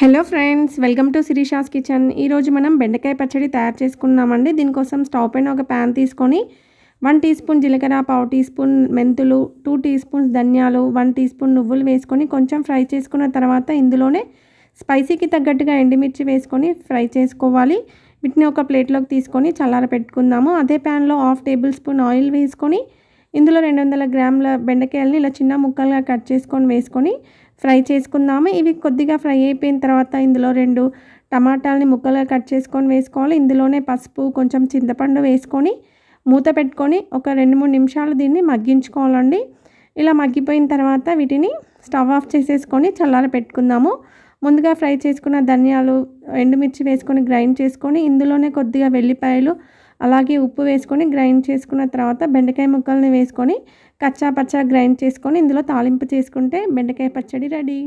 Hello friends welcome to Shirisha's kitchen. ఈరోజు మనం బెండకాయ పచ్చడి తయారు చేసుకున్నామండి దీనికోసం స్టవ్ పైన ఒక ప్యాన్ తీసుకొని వన్ టీ స్పూన్ జీలకర్ర పావు టీ స్పూన్ మెంతులు టూ టీ స్పూన్స్ ధనియాలు వన్ టీ స్పూన్ నువ్వులు వేసుకొని కొంచెం ఫ్రై చేసుకున్న తర్వాత ఇందులోనే స్పైసీకి తగ్గట్టుగా ఎండుమిర్చి వేసుకొని ఫ్రై చేసుకోవాలి. వీటిని ఒక ప్లేట్లోకి తీసుకొని చల్లార పెట్టుకుందాము. అదే ప్యాన్లో హాఫ్ టేబుల్ స్పూన్ ఆయిల్ వేసుకొని ఇందులో రెండు వందల గ్రాముల బెండకాయలని ఇలా చిన్న ముక్కలుగా కట్ చేసుకొని వేసుకొని ఫ్రై చేసుకుందాము. ఇవి కొద్దిగా ఫ్రై అయిపోయిన తర్వాత ఇందులో రెండు టమాటాలని ముక్కలుగా కట్ చేసుకొని వేసుకోవాలి. ఇందులోనే పసుపు కొంచెం చింతపండు వేసుకొని మూత పెట్టుకొని ఒక రెండు మూడు నిమిషాలు దీన్ని మగ్గించుకోవాలండి. ఇలా మగ్గిపోయిన తర్వాత వీటిని స్టవ్ ఆఫ్ చేసేసుకొని చల్లార పెట్టుకుందాము. ముందుగా ఫ్రై చేసుకున్న ధనియాలు ఎండుమిర్చి వేసుకొని గ్రైండ్ చేసుకొని ఇందులోనే కొద్దిగా వెల్లిపాయలు అలాగే ఉప్పు వేసుకొని గ్రైండ్ చేసుకున్న తర్వాత బెండకాయ ముక్కల్ని వేసుకొని కచ్చా పచ్చా గ్రైండ్ చేసుకొని ఇందులో తాలింపు చేసుకుంటే బెండకాయ పచ్చడి రెడీ.